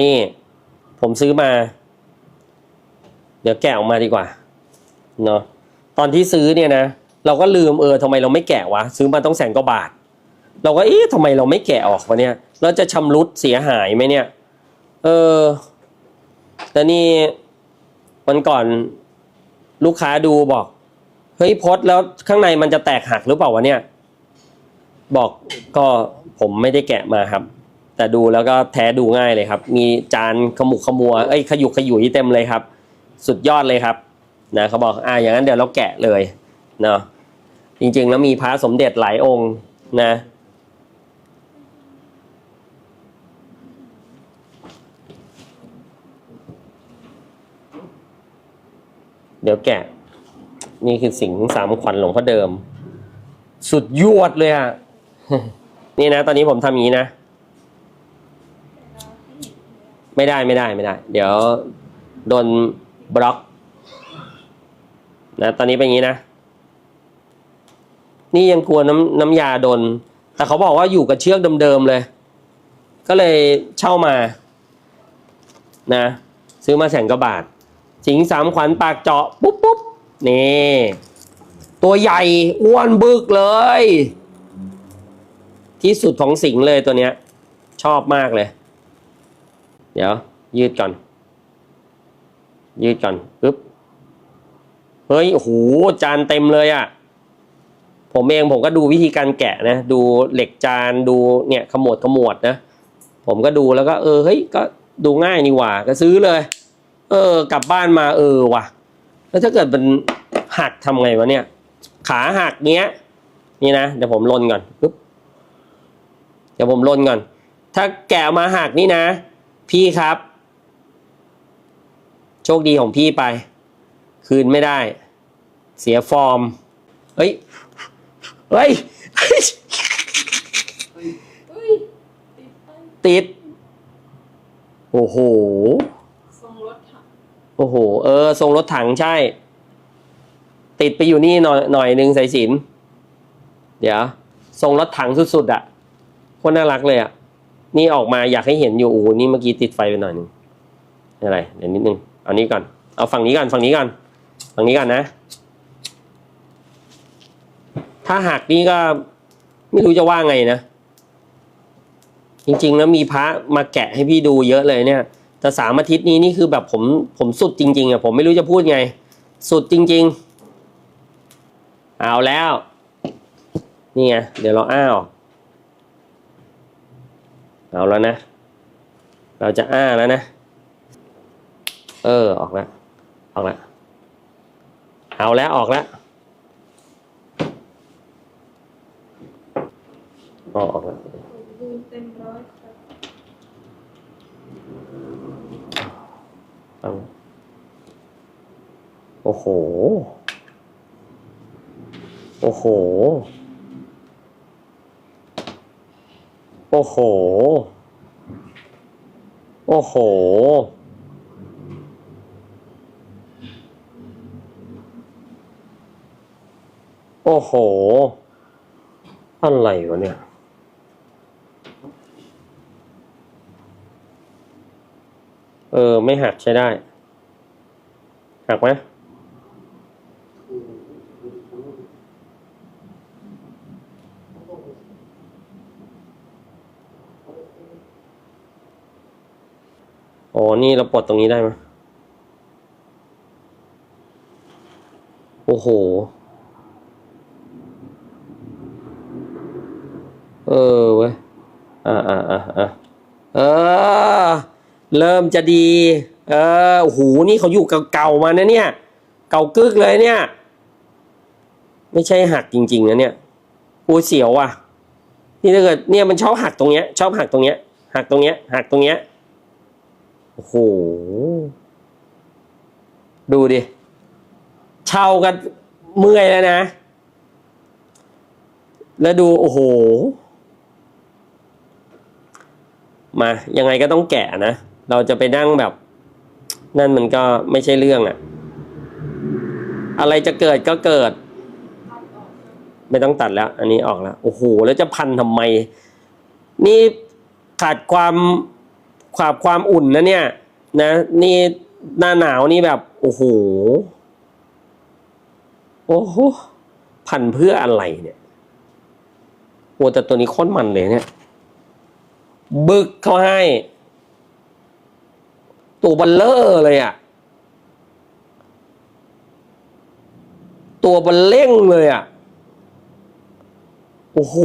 นี่ผมซื้อมา เดี๋ยวแกะออกมาดีกว่าเนาะตอนที่ซื้อเนี่ยนะเราก็ลืมเออทำไมเราไม่แกะวะซื้อมาต้องแสนกว่าบาท เราก็เอ๊ะทำไมเราไม่แกะออกวะเนี่ยแล้วจะชำรุดเสียหายไหมเนี่ย เออแต่นี่วันก่อนลูกค้าดูบอกเฮ้ยพดแล้วข้างในมันจะแตกหักหรือเปล่าวะเนี่ย บอกก็ผมไม่ได้แกะมาครับ แต่ดูแล้วก็แท้ดูง่ายเลยครับ มีจานขมุกขมัวเอ้ยขยุกขยุยเต็มเลยครับ สุดยอดเลยครับนะเขาบอกอ่าอย่างนั้นเดี๋ยวเราแกะเลยเนาะจริงๆแล้วมีพระสมเด็จหลายองค์นะเดี๋ยวแกะ นี่คือสิงสามขวัญหลวงพ่อเดิม สุดยวดเลยอะนี่นะ ตอนนี้ผมทำอย่างนี้นะ ไม่ได้ไม่ได้ไม่ได้ เดี๋ยวโดนบล็อกนะตอนนี้เป็นอย่างนี้นะ นี่ยังกลัวน้ำน้ำยาโดน แต่เขาบอกว่าอยู่กับเชือกเดิมๆเลย ก็เลยเช่ามา นะ ซื้อมาแสนกว่าบาท สิงสามขวัญปากเจาะปุ๊บปุ๊บนี่ตัวใหญ่อ้วนบึกเลย ที่สุดของสิงเลยตัวเนี้ย ชอบมากเลย เดี๋ยว ยืดก่อน ยืดก่อนปึ๊บเฮ้ยโหจานเต็มเลยอะ่ะ ผมเองผมก็ดูวิธีการแกะนะ ดูเหล็กจานดูเนี่ยขมวดขมวดนะ ผมก็ดูแล้วก็ เออเฮ้ยก็ดูง่ายนี่หว่า ก็ซื้อเลย เออ กลับบ้านมาเออว่ะ แล้วถ้าเกิดมันหักทำไงวะเนี่ย ขาหักเนี้ย นี่นะเดี๋ยวผมลนก่อนปึ๊บเดี๋ยวผมลนก่อน ถ้าแกะมาหักนี่นะ พี่ครับ โชคดีของพี่ไป คืนไม่ได้ เสียฟอร์ม เฮ้ย เฮ้ย ติด โอ้โห ทรงรถถังโอ้โห เออ ทรงรถถังใช่ ติดไปอยู่นี่หน่อยหน่อยหนึ่งสายสิน เดี๋ยว ทรงรถถังสุดๆอะ่ะโคตรน่ารักเลยอะ่ะ นี่ออกมาอยากให้เห็นอยู่โอ้นี่เมื่อกี้ติดไฟไปหน่อยหนึ่งอะไรเดี๋ยวนิดนึงเอานี้ก่อนเอาฝั่งนี้ก่อนฝั่งนี้ก่อนฝั่งนี้ก่อนนะ ถ้าหักนี่ก็ไม่รู้จะว่าไงนะ จริงๆแล้วมีพระมาแกะให้พี่ดูเยอะเลยเนี่ย แต่สามอาทิตย์นี้นี่คือแบบผมผมสุดจริง ๆอะผมไม่รู้จะพูดไง สุดจริง ๆ เอาแล้ว นี่ไงเดี๋ยวเราอ้าออก เอาแล้วนะ เราจะอ้าแล้วนะ เออออกแล้วออกแล้วเอาแล้วออกแล้วอออกแล้วโอ้โห โอ้โห โอ้โห โอ้โห โอ้โห อะไรวะเนี่ย เออ ไม่หักใช้ได้ หักไหม โอ้นี่เราปลดตรงนี้ได้ไหมโอ้โห เออเว้ย อ่าอ่าอ่าอ่าเออ เริ่มจะดี เออโอ้โห นี่เขาอยู่เก่าๆมานะเนี่ย เก่ากึกเลยเนี่ย ไม่ใช่หักจริงๆนะเนี่ยโอ้เสียวว่ะ นี่ถ้าเกิดเนี่ยมันชอบหักตรงเนี้ย ชอบหักตรงเนี้ย หักตรงเนี้ย หักตรงเนี้ย โอ้โห ดูดิ เช่ากันเมื่อยแล้วนะ แล้วดู โอ้โห มา ยังไงก็ต้องแกะนะ เราจะไปนั่งแบบ นั่นมันก็ไม่ใช่เรื่องอะอะไรจะเกิดก็เกิด ไม่ต้องตัดแล้ว อันนี้ออกแล้ว โอ้โห แล้วจะพันทำไม นี่ขาดความ ความความอุ่นนะเนี่ย นะ นี่หน้าหนาวนี่แบบ โอ้โห โอ้โหพันเพื่ออะไรเนี่ยโอ้แต่ตัวนี้ค้นมันเลยเนี่ย บึกเขาให้ ตัวบัลเลอร์เลยอะตัวบัลเล่งเลยอะ โอ้โห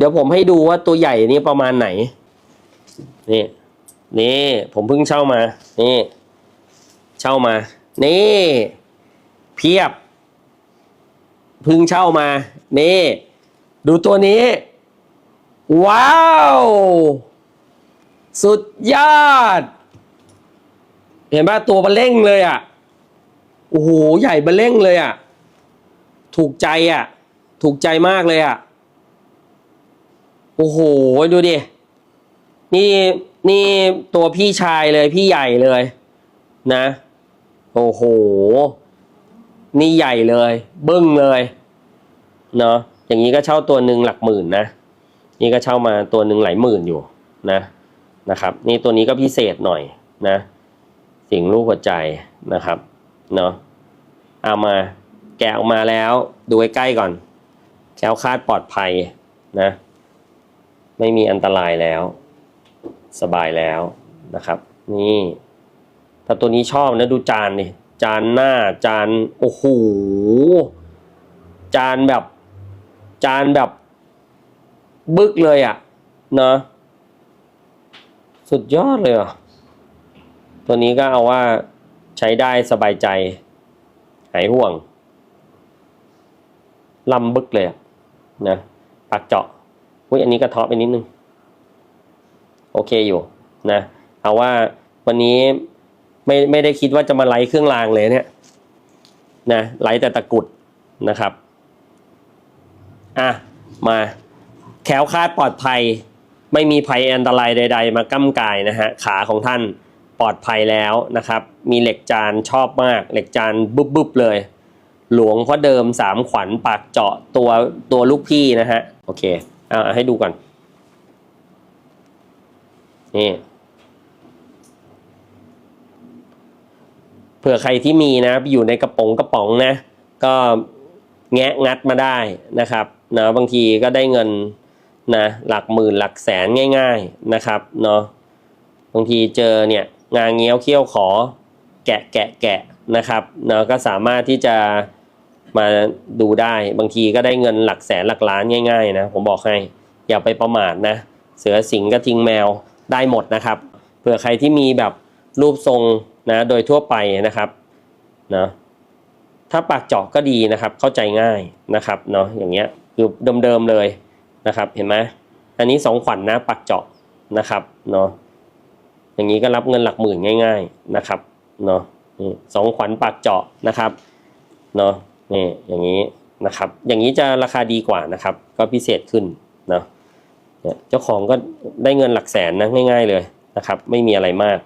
เดี๋ยวผมให้ดูว่าตัวใหญ่นี่ประมาณไหน นี่ นี่ ผมเพิ่งเช่ามา นี่ เช่ามา นี่ เพียบ เพิ่งเช่ามา นี่ ดูตัวนี้ ว้าว สุดยอด เห็นป่ะตัวเบลเล่งเลยอะ โอ้โห ใหญ่เบลเล่งเลยอะ ถูกใจอะ ถูกใจมากเลยอะ โอ้โห ดูดิ นี่นี่ตัวพี่ชายเลยพี่ใหญ่เลย นะ โอ้โห นี่ใหญ่เลย บึ้งเลย เนาะอย่างนี้ก็เช่าตัวหนึ่งหลักหมื่นนะ นี่ก็เช่ามาตัวหนึ่งหลายหมื่นอยู่นะ นะครับ นี่ตัวนี้ก็พิเศษหน่อยนะ สิ่งลูกหัวใจนะครับ เนาะเอามาแกะออกมาแล้ว ดูใใกล้ๆก่อนแคล้วคลาดปลอดภัยนะ ไม่มีอันตรายแล้ว สบายแล้วนะครับ นี่ ถ้าตัวนี้ชอบนะดูจานนี่จานหน้าจานโอ้โหจานแบบ จานแบบ บึกเลยอะ่ะเนาะสุดยอดเลยอะตัวนี้ก็เอาว่าใช้ได้สบายใจ หายห่วงลำบึกเลยอะนะปากเจาะ อุ้ยอันนี้กระเทาะไปนิดนึง โอเคอยู่นะ เอาว่าวันนี้ไม่ไม่ได้คิดว่าจะมาไลเครื่องรางเลยเนี่ย นะไลแต่ตะกุดนะครับ อะ มาแคล้วคาดปลอดภัย ไม่มีภัยอันตรายใด ๆ มาก้ำกายนะฮะขาของท่านปลอดภัยแล้วนะครับ มีเหล็กจานชอบมาก เหล็กจานบุบๆเลย หลวงพ่อเดิมสามขวัญปากเจาะตัวตัวลูกพี่นะฮะ โอเค อาเอาให้ดูก่อนนี่เผื่อใครที่มีนะอยู่ในกระป๋องกระป๋องนะ ก็แงะงัดมาได้นะครับนะบางทีก็ได้เงินนะหลักหมื่นหลักแสนง่าย ๆนะครับเนาะบางทีเจอเนี่ยงางเงี้ยวเขี้ยวขอแกะแกะแกะนะครับเนาะก็สามารถที่จะ มาดูได้บางทีก็ได้เงินหลักแสนหลักล้านง่าย ๆ นะ ผมบอกให้ อย่าไปประมาทนะ เสือสิงกระทิงแมวได้หมดนะครับเผื่อใครที่มีแบบรูปทรงนะโดยทั่วไปนะครับนะถ้าปากเจาะก็ดีนะครับเข้าใจง่ายนะครับเนาะอย่างเงี้ยคือเดิมๆเลยนะครับเห็นไหมอันนี้สองขวัญนนะปากเจาะนะครับเนาะอย่างนี้ก็รับเงินหลักหมื่นง่าย ๆนะครับเนาะสองขวัญปากเจาะนะครับเนาะ นี่อย่างนี้นะครับ อย่างนี้จะราคาดีกว่านะครับ ก็พิเศษขึ้นเนาะเจ้าของก็ได้เงินหลักแสนนะง่าย ๆเลยนะครับ ไม่มีอะไรมาก